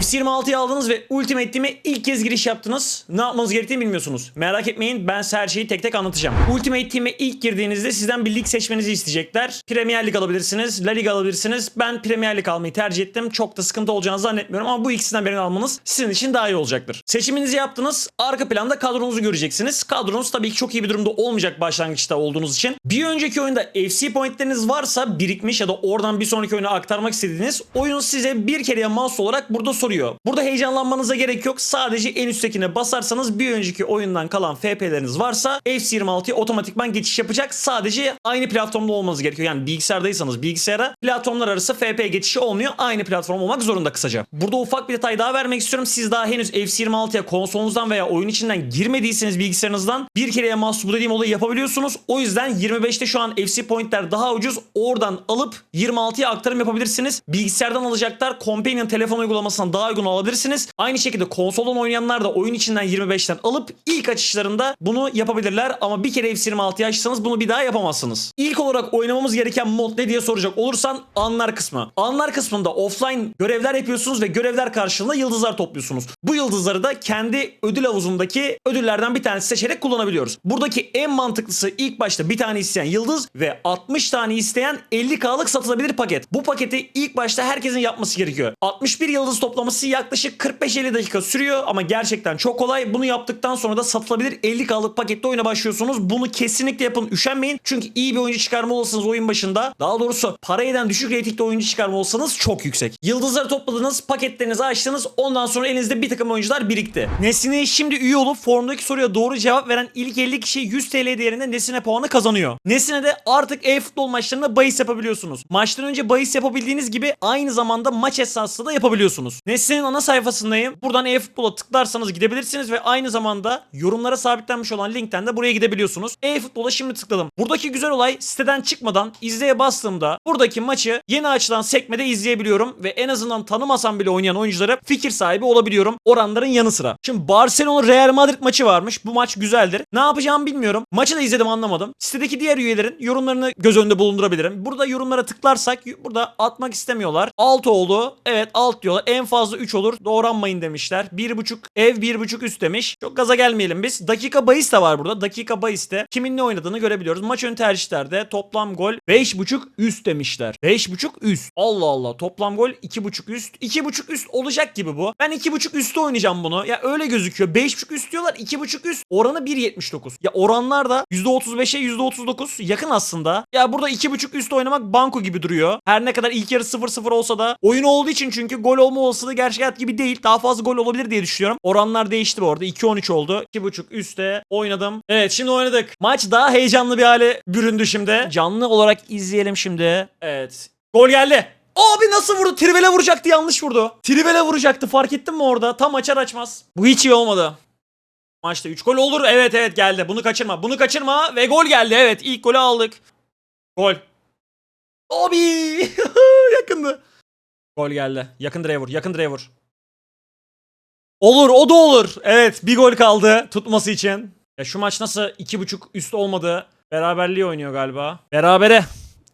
FC26'yı aldınız ve Ultimate Team'e ilk kez giriş yaptınız. Ne yapmanız gerektiğini bilmiyorsunuz. Merak etmeyin ben size her şeyi tek tek anlatacağım. Ultimate Team'e ilk girdiğinizde sizden bir lig seçmenizi isteyecekler. Premier Lig alabilirsiniz, La Liga alabilirsiniz. Ben Premier Lig almayı tercih ettim. Çok da sıkıntı olacağını zannetmiyorum ama bu ikisinden birini almanız sizin için daha iyi olacaktır. Seçiminizi yaptınız. Arka planda kadronuzu göreceksiniz. Kadronuz tabii ki çok iyi bir durumda olmayacak başlangıçta olduğunuz için. Bir önceki oyunda FC pointleriniz varsa birikmiş ya da oradan bir sonraki oyuna aktarmak istediğiniz oyun size bir kereye mouse olarak burada soruyor. Burada heyecanlanmanıza gerek yok. Sadece en üsttekine basarsanız bir önceki oyundan kalan FP'leriniz varsa FC26'ya otomatikman geçiş yapacak. Sadece aynı platformda olmanız gerekiyor. Yani bilgisayardaysanız bilgisayara platformlar arası FP geçişi olmuyor. Aynı platform olmak zorunda kısaca. Burada ufak bir detay daha vermek istiyorum. Siz daha henüz FC26'ya konsolunuzdan veya oyun içinden girmediyseniz bilgisayarınızdan bir kereye mouse bu dediğim olayı yapabiliyorsunuz. O yüzden 25'te şu an FC pointler daha ucuz. Oradan alıp 26'ya aktarım yapabilirsiniz. Bilgisayardan alacaklar. Companion telefon uygulamasından daha uygun alabilirsiniz. Aynı şekilde konsoldan oynayanlar da oyun içinden 25'ten alıp ilk açışlarında bunu yapabilirler. Ama bir kere FC26'ya açsanız bunu bir daha yapamazsınız. İlk olarak oynamamız gereken mod ne diye soracak olursan anlar kısmı. Anlar kısmında offline görevler yapıyorsunuz ve görevler karşılığında yıldızlar topluyorsunuz. Bu yıldızları da kendi ödül havuzundaki ödüllerden bir tanesi seçerek kullanabiliyoruz. Buradaki en mantıklısı ilk başta bir tane isteyen yıldız ve 60 tane isteyen 50k'lık satılabilir paket. Bu paketi ilk başta herkesin yapması gerekiyor. 61 yıldız toplaması yaklaşık 45-50 dakika sürüyor ama gerçekten çok kolay. Bunu yaptıktan sonra da satılabilir 50k'lık pakette oyuna başlıyorsunuz. Bunu kesinlikle yapın üşenmeyin. Çünkü iyi bir oyuncu çıkarma olursanız oyun başında daha doğrusu para eden düşük reytingde oyuncu çıkarma olsanız çok yüksek. Yıldızları topladınız, paketlerinizi açtınız. Ondan sonra elinizde bir takım oyuncular birikti. Nesine şimdi üye olup formdaki soruya doğru cevap veren ilk 50 kişi 100 TL değerinde Nesine puanı kazanıyor. Nesine de artık e-futbol maçlarında bahis yapabiliyorsunuz. Maçtan önce bahis yapabildiğiniz gibi aynı zamanda maç esnasında da yapabiliyorsunuz. Nesne'nin ana sayfasındayım. Buradan e-futbola tıklarsanız gidebilirsiniz ve aynı zamanda yorumlara sabitlenmiş olan linkten de buraya gidebiliyorsunuz. E-futbola şimdi tıkladım. Buradaki güzel olay siteden çıkmadan izleye bastığımda buradaki maçı yeni açılan sekmede izleyebiliyorum ve en azından tanımasam bile oynayan oyunculara fikir sahibi olabiliyorum oranların yanı sıra. Şimdi Barcelona Real Madrid maçı varmış. Bu maç güzeldir. Ne yapacağımı bilmiyorum. Maçı da izledim anlamadım. Sitedeki diğer üyelerin yorumlarını göz önünde bulundurabilirim. Burada yorumlara tıklarsak burada atmak istemiyorlar. Alt oldu. Evet alt diyorlar. En fazla 3 olur. Doğranmayın demişler. 1.5 ev 1.5 üst demiş. Çok gaza gelmeyelim biz. Dakika bahis de var burada. Dakika bahiste kimin ne oynadığını görebiliyoruz. Maç ön tercihlerde toplam gol 5.5 üst demişler. 5.5 üst. Allah Allah. Toplam gol 2.5 üst. 2.5 üst olacak gibi bu. Ben 2.5 üstte oynayacağım bunu. Ya öyle gözüküyor. 5.5 üst diyorlar. 2.5 üst. Oranı 1.79. Ya oranlar da %35'e %39 yakın aslında. Ya burada 2.5 üst oynamak banko gibi duruyor. Her ne kadar ilk yarı 0-0 olsa da oyun olduğu için çünkü gol olma olasılığı gerçek hayat gibi değil. Daha fazla gol olabilir diye düşünüyorum. Oranlar değişti bu arada. 2-13 oldu. 2.5 üstte oynadım. Evet şimdi oynadık. Maç daha heyecanlı bir hale büründü şimdi. Canlı olarak izleyelim şimdi. Evet. Gol geldi. Abi nasıl vurdu? Trivele vuracaktı yanlış vurdu. Trivele vuracaktı fark ettin mi orada? Tam açar açmaz. Bu hiç iyi olmadı. Maçta 3 gol olur. Evet evet geldi. Bunu kaçırma. Bunu kaçırma ve gol geldi. Evet ilk golü aldık. Gol. Abi yakındı. Gol geldi. Yakın direğe vur. Yakın direğe vur. Olur o da olur. Evet bir gol kaldı tutması için. Ya şu maç nasıl 2.5 üst olmadı. Beraberliği oynuyor galiba. Berabere.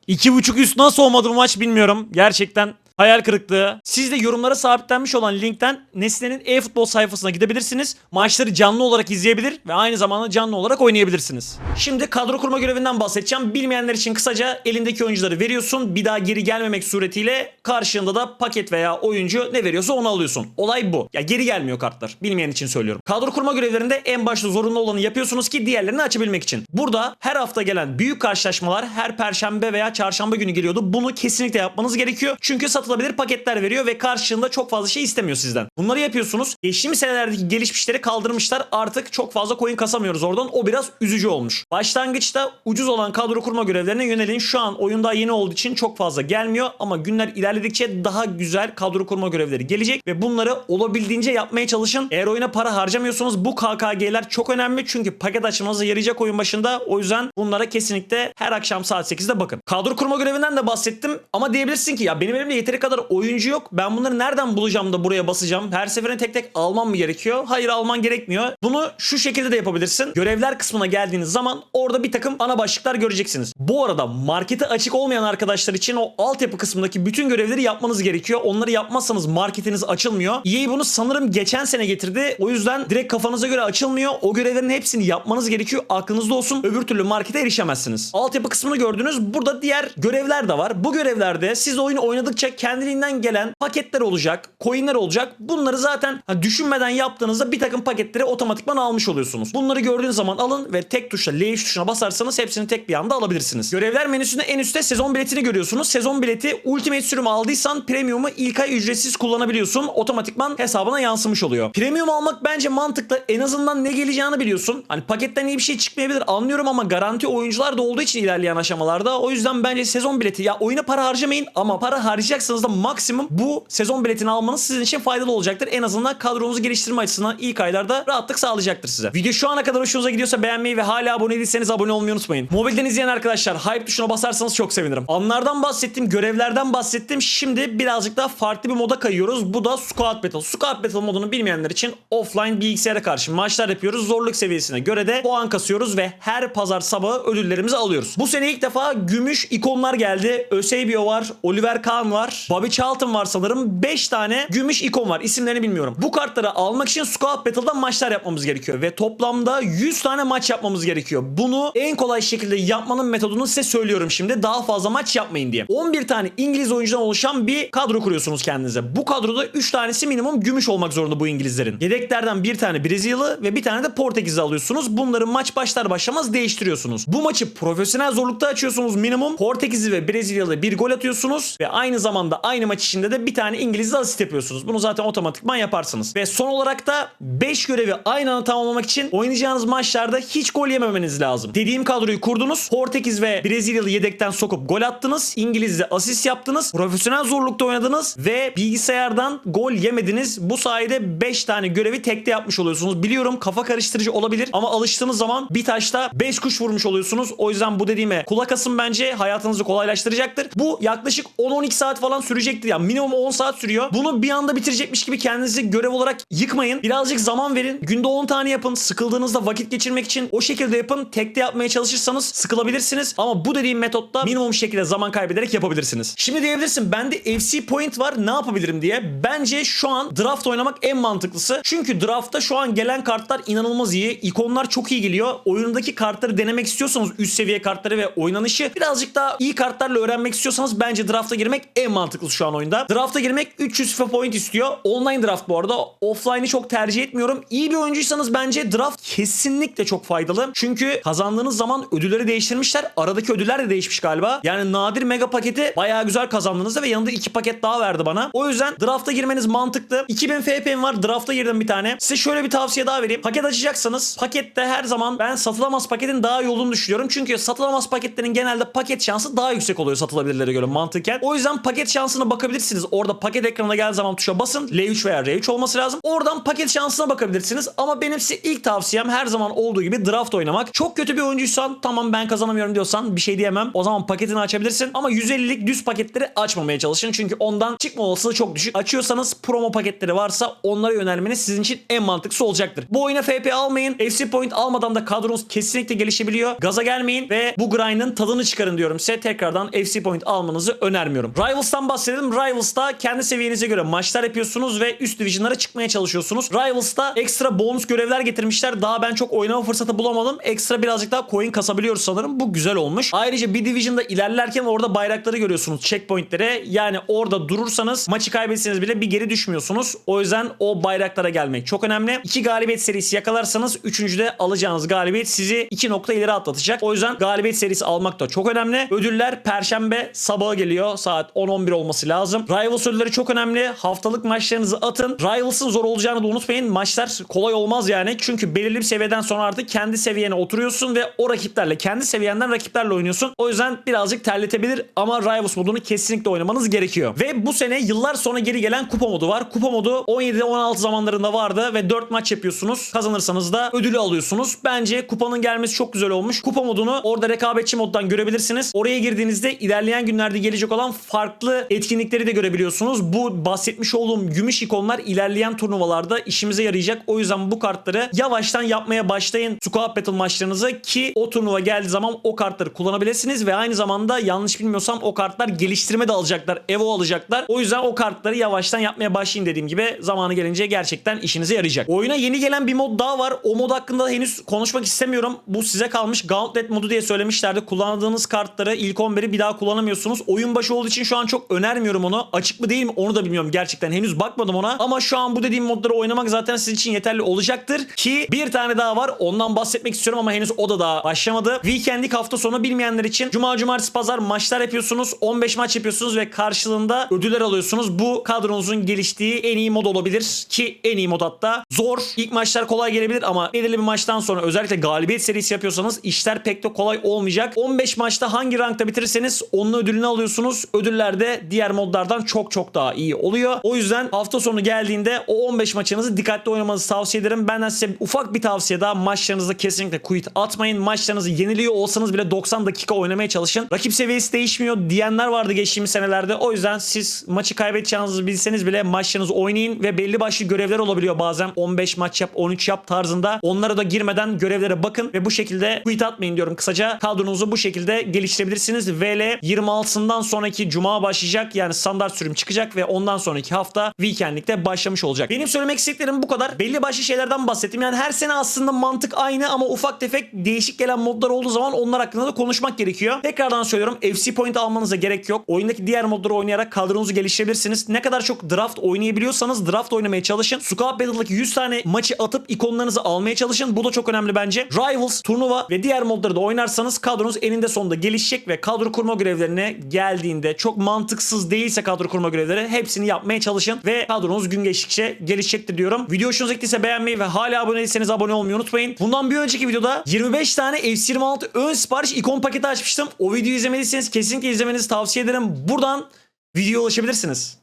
2.5 üst nasıl olmadı bu maç bilmiyorum. Gerçekten hayal kırıklığı. Siz de yorumlara sabitlenmiş olan linkten Nesne'nin e-futbol sayfasına gidebilirsiniz. Maçları canlı olarak izleyebilir ve aynı zamanda canlı olarak oynayabilirsiniz. Şimdi kadro kurma görevinden bahsedeceğim. Bilmeyenler için kısaca elindeki oyuncuları veriyorsun. Bir daha geri gelmemek suretiyle karşılığında da paket veya oyuncu ne veriyorsa onu alıyorsun. Olay bu. Ya geri gelmiyor kartlar. Bilmeyen için söylüyorum. Kadro kurma görevlerinde en başta zorunlu olanı yapıyorsunuz ki diğerlerini açabilmek için. Burada her hafta gelen büyük karşılaşmalar her perşembe veya çarşamba günü geliyordu. Bunu kesinlikle yapmanız gerekiyor. Çünkü satılabilir paketler veriyor ve karşılığında çok fazla şey istemiyor sizden. Bunları yapıyorsunuz. Geçtiğimiz senelerdeki gelişmişleri kaldırmışlar. Artık çok fazla coin kasamıyoruz oradan. O biraz üzücü olmuş. Başlangıçta ucuz olan kadro kurma görevlerine yönelin. Şu an oyun daha yeni olduğu için çok fazla gelmiyor ama günler ilerledikçe daha güzel kadro kurma görevleri gelecek ve bunları olabildiğince yapmaya çalışın. Eğer oyuna para harcamıyorsanız bu KKG'ler çok önemli çünkü paket açmanıza yarayacak oyun başında. O yüzden bunlara kesinlikle her akşam saat 8'de bakın. Kadro kurma görevinden de bahsettim ama diyebilirsin ki ya benim elimde yeteri yeteri kadar oyuncu yok. Ben bunları nereden bulacağım da buraya basacağım? Her seferinde tek tek almam mı gerekiyor? Hayır alman gerekmiyor. Bunu şu şekilde de yapabilirsin. Görevler kısmına geldiğiniz zaman orada bir takım ana başlıklar göreceksiniz. Bu arada markete açık olmayan arkadaşlar için o altyapı kısmındaki bütün görevleri yapmanız gerekiyor. Onları yapmazsanız marketiniz açılmıyor. EA bunu sanırım geçen sene getirdi. O yüzden direkt kafanıza göre açılmıyor. O görevlerin hepsini yapmanız gerekiyor. Aklınızda olsun. Öbür türlü markete erişemezsiniz. Altyapı kısmını gördünüz. Burada diğer görevler de var. Bu görevlerde siz oyunu oynadıkça kendiliğinden gelen paketler olacak, coinler olacak. Bunları zaten düşünmeden yaptığınızda bir takım paketleri otomatikman almış oluyorsunuz. Bunları gördüğünüz zaman alın ve tek tuşla L3 tuşuna basarsanız hepsini tek bir anda alabilirsiniz. Görevler menüsünde en üstte sezon biletini görüyorsunuz. Sezon bileti Ultimate sürümü aldıysan Premium'u ilk ay ücretsiz kullanabiliyorsun. Otomatikman hesabına yansımış oluyor. Premium almak bence mantıklı. En azından ne geleceğini biliyorsun. Hani paketten iyi bir şey çıkmayabilir anlıyorum ama garanti oyuncular da olduğu için ilerleyen aşamalarda. O yüzden bence sezon bileti ya oyuna para harcamayın ama para harcayacaksanız da maksimum bu sezon biletini almanız sizin için faydalı olacaktır. En azından kadronuzu geliştirme açısından ilk aylarda rahatlık sağlayacaktır size. Video şu ana kadar hoşunuza gidiyorsa beğenmeyi ve hala abone değilseniz abone olmayı unutmayın. Mobilden izleyen arkadaşlar hype tuşuna basarsanız çok sevinirim. Anlardan bahsettim, görevlerden bahsettim. Şimdi birazcık daha farklı bir moda kayıyoruz. Bu da Squad Battle. Squad Battle modunu bilmeyenler için offline bilgisayara karşı maçlar yapıyoruz. Zorluk seviyesine göre de puan kasıyoruz ve her pazar sabahı ödüllerimizi alıyoruz. Bu sene ilk defa gümüş ikonlar geldi. Eusebio var, Oliver Kahn var, Bobby Charlton var sanırım. 5 tane gümüş ikon var. İsimlerini bilmiyorum. Bu kartları almak için Squad Battle'da maçlar yapmamız gerekiyor ve toplamda 100 tane maç yapmamız gerekiyor. Bunu en kolay şekilde yapmanın metodunu size söylüyorum şimdi. Daha fazla maç yapmayın diye. 11 tane İngiliz oyuncudan oluşan bir kadro kuruyorsunuz kendinize. Bu kadroda 3 tanesi minimum gümüş olmak zorunda bu İngilizlerin. Yedeklerden bir tane Brezilyalı ve bir tane de Portekizli alıyorsunuz. Bunları maç başlar başlamaz değiştiriyorsunuz. Bu maçı profesyonel zorlukta açıyorsunuz minimum. Portekizli ve Brezilyalı bir gol atıyorsunuz ve aynı zamanda aynı maç içinde de bir tane İngilizle asist yapıyorsunuz. Bunu zaten otomatikman yaparsınız. Ve son olarak da 5 görevi aynı anda tamamlamak için oynayacağınız maçlarda hiç gol yememeniz lazım. Dediğim kadroyu kurdunuz. Portekiz ve Brezilyalı yedekten sokup gol attınız. İngilizle asist yaptınız. Profesyonel zorlukta oynadınız ve bilgisayardan gol yemediniz. Bu sayede 5 tane görevi tekte yapmış oluyorsunuz. Biliyorum kafa karıştırıcı olabilir ama alıştığınız zaman bir taşta 5 kuş vurmuş oluyorsunuz. O yüzden bu dediğime kulak asın bence hayatınızı kolaylaştıracaktır. Bu yaklaşık 10-12 saat falan sürecektir. Yani minimum 10 saat sürüyor. Bunu bir anda bitirecekmiş gibi kendinizi görev olarak yıkmayın. Birazcık zaman verin. Günde 10 tane yapın. Sıkıldığınızda vakit geçirmek için o şekilde yapın. Tekte yapmaya çalışırsanız sıkılabilirsiniz. Ama bu dediğim metotta minimum şekilde zaman kaybederek yapabilirsiniz. Şimdi diyebilirsin bende FC point var ne yapabilirim diye. Bence şu an draft oynamak en mantıklısı. Çünkü draftta şu an gelen kartlar inanılmaz iyi. İkonlar çok iyi geliyor. Oyundaki kartları denemek istiyorsanız üst seviye kartları ve oynanışı birazcık daha iyi kartlarla öğrenmek istiyorsanız bence drafta girmek en mantıklısı şu an oyunda. Drafta girmek 300 FIFA point istiyor. Online draft bu arada. Offline'ı çok tercih etmiyorum. İyi bir oyuncuysanız bence draft kesinlikle çok faydalı. Çünkü kazandığınız zaman ödülleri değiştirmişler. Aradaki ödüller de değişmiş galiba. Yani nadir mega paketi bayağı güzel kazandığınızda ve yanında iki paket daha verdi bana. O yüzden drafta girmeniz mantıklı. 2000 FP'm var. Drafta girdim bir tane. Size şöyle bir tavsiye daha vereyim. Paket açacaksanız pakette her zaman ben satılamaz paketin daha iyi olduğunu düşünüyorum. Çünkü satılamaz paketlerin genelde paket şansı daha yüksek oluyor satılabilirlere göre mantıken. O yüzden paket şansına bakabilirsiniz. Orada paket ekranına geldiği zaman tuşa basın. L3 veya R3 olması lazım. Oradan paket şansına bakabilirsiniz. Ama benim size ilk tavsiyem her zaman olduğu gibi draft oynamak. Çok kötü bir oyuncuysan tamam ben kazanamıyorum diyorsan bir şey diyemem. O zaman paketini açabilirsin. Ama 150'lik düz paketleri açmamaya çalışın. Çünkü ondan çıkma olasılığı çok düşük. Açıyorsanız promo paketleri varsa onlara yönelmeniz sizin için en mantıklısı olacaktır. Bu oyuna FP almayın. FC point almadan da kadronuz kesinlikle gelişebiliyor. Gaza gelmeyin ve bu grind'ın tadını çıkarın diyorum size. Tekrardan FC point almanızı önermiyorum. Rivals'tan bahsedelim. Rivals'ta kendi seviyenize göre maçlar yapıyorsunuz ve üst division'lara çıkmaya çalışıyorsunuz. Rivals'ta ekstra bonus görevler getirmişler. Daha ben çok oynama fırsatı bulamadım. Ekstra birazcık daha coin kasabiliyoruz sanırım. Bu güzel olmuş. Ayrıca bir division'da ilerlerken orada bayrakları görüyorsunuz. Checkpoint'lere. Yani orada durursanız maçı kaybetseniz bile bir geri düşmüyorsunuz. O yüzden o bayraklara gelmek çok önemli. İki galibiyet serisi yakalarsanız üçüncüde alacağınız galibiyet sizi iki nokta ileri atlatacak. O yüzden galibiyet serisi almak da çok önemli. Ödüller perşembe sabahı geliyor. Saat 10-11 olması lazım. Rivals ödülleri çok önemli. Haftalık maçlarınızı atın. Rivals'ın zor olacağını da unutmayın. Maçlar kolay olmaz yani. Çünkü belirli bir seviyeden sonra artık kendi seviyene oturuyorsun ve o rakiplerle kendi seviyenden rakiplerle oynuyorsun. O yüzden birazcık terletebilir ama Rivals modunu kesinlikle oynamanız gerekiyor. Ve bu sene yıllar sonra geri gelen kupa modu var. Kupa modu 17-16 zamanlarında vardı ve 4 maç yapıyorsunuz. Kazanırsanız da ödülü alıyorsunuz. Bence kupanın gelmesi çok güzel olmuş. Kupa modunu orada rekabetçi moddan görebilirsiniz. Oraya girdiğinizde ilerleyen günlerde gelecek olan farklı etkinlikleri de görebiliyorsunuz. Bu bahsetmiş olduğum gümüş ikonlar ilerleyen turnuvalarda işimize yarayacak. O yüzden bu kartları yavaştan yapmaya başlayın. Squad Battle maçlarınızı ki o turnuva geldiği zaman o kartları kullanabilirsiniz ve aynı zamanda yanlış bilmiyorsam o kartlar geliştirme de alacaklar. Evo alacaklar. O yüzden o kartları yavaştan yapmaya başlayın dediğim gibi zamanı gelince gerçekten işinize yarayacak. Oyuna yeni gelen bir mod daha var. O mod hakkında henüz konuşmak istemiyorum. Bu size kalmış. Gauntlet modu diye söylemişlerdi. Kullandığınız kartları ilk 11'i bir daha kullanamıyorsunuz. Oyun başı olduğu için şu an çok önermiyorum onu. Açık mı değil mi onu da bilmiyorum gerçekten. Henüz bakmadım ona. Ama şu an bu dediğim modları oynamak zaten sizin için yeterli olacaktır. Ki bir tane daha var. Ondan bahsetmek istiyorum ama henüz o da daha başlamadı. Weekend'lik hafta sonu bilmeyenler için Cuma, Cumartesi, Pazar maçlar yapıyorsunuz. 15 maç yapıyorsunuz ve karşılığında ödüller alıyorsunuz. Bu kadronuzun geliştiği en iyi mod olabilir. Ki en iyi mod hatta. Zor. İlk maçlar kolay gelebilir ama belirli bir maçtan sonra özellikle galibiyet serisi yapıyorsanız işler pek de kolay olmayacak. 15 maçta hangi rankta bitirirseniz onun ödülünü alıyorsunuz. Ödüller de diğer modlardan çok çok daha iyi oluyor. O yüzden hafta sonu geldiğinde o 15 maçınızı dikkatli oynamanızı tavsiye ederim. Benden size ufak bir tavsiye daha. Maçlarınızda kesinlikle quit atmayın. Maçlarınızı yeniliyor olsanız bile 90 dakika oynamaya çalışın. Rakip seviyesi değişmiyor diyenler vardı geçtiğimiz senelerde. O yüzden siz maçı kaybedeceğinizi bilseniz bile maçlarınızı oynayın ve belli başlı görevler olabiliyor bazen. 15 maç yap, 13 yap tarzında. Onlara da girmeden görevlere bakın ve bu şekilde quit atmayın diyorum kısaca. Kadronuzu bu şekilde geliştirebilirsiniz. VL 26'sından sonraki cuma başlayacak. Yani standart sürüm çıkacak ve ondan sonraki hafta weekendlikte başlamış olacak. Benim söylemek istediklerim bu kadar. Belli başlı şeylerden bahsettim. Yani her sene aslında mantık aynı ama ufak tefek değişik gelen modlar olduğu zaman onlar hakkında da konuşmak gerekiyor. Tekrardan söylüyorum FC point almanıza gerek yok. Oyundaki diğer modları oynayarak kadronuzu geliştirebilirsiniz. Ne kadar çok draft oynayabiliyorsanız draft oynamaya çalışın. Squad Battle'daki 100 tane maçı atıp ikonlarınızı almaya çalışın. Bu da çok önemli bence. Rivals, turnuva ve diğer modları da oynarsanız kadronuz eninde sonunda gelişecek ve kadro kurma görevlerine geldiğinde çok mantıksız değilse kadro kurma görevleri hepsini yapmaya çalışın ve kadronuz gün geçtikçe gelişecektir diyorum. Video hoşunuza gittiyse beğenmeyi ve hala abone değilseniz abone olmayı unutmayın. Bundan bir önceki videoda 25 tane FC26 ön sipariş ikon paketi açmıştım. O videoyu izlemediyseniz kesinlikle izlemenizi tavsiye ederim. Buradan videoya ulaşabilirsiniz.